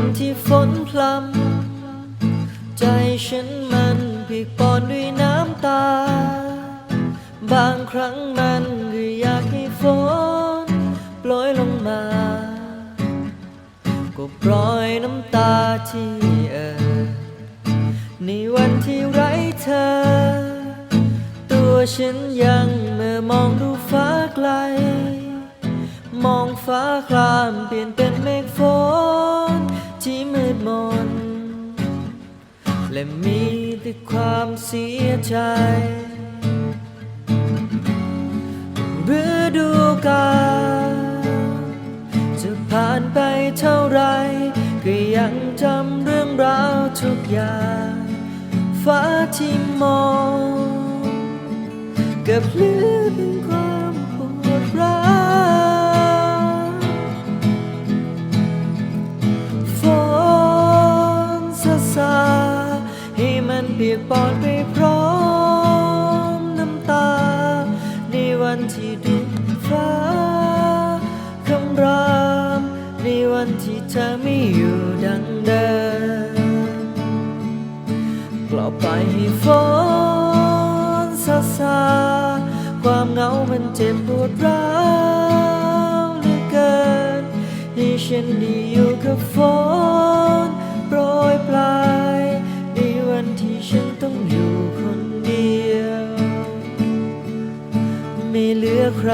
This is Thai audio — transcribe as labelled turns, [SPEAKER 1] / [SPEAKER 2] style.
[SPEAKER 1] วันที่ฝนพลำใจฉันมันเปียกปอนด้วยน้ำตา บางครั้งมันก็อยากให้ฝนโปรยลงมา ก็ปล่อยน้ำตาที่เออในวันที่ไร้เธอ ตัวฉันยังเมื่อมองดูฟ้าไกล มองฟ้าคลามเปลี่ยนเป็นเมฆฝน และมีแต่ความเสียใจฤดูกาลจะผ่านไปเท่าไร ก็ยังจำเรื่องราวทุกอย่างฟ้าที่มองกับเหลือเพียงความ ให้นเปียกปอนไปพร้อมน้ำตา ในวันที่ดูฟ้าคำรามในวันที่เธอไม่อยู่ดังเดิมปลอบไปให้ฝนซาซาความเหงามันเจ็บปวดร้าวเหลือเกินให้ฉันได้อยู่กับฝน ใคร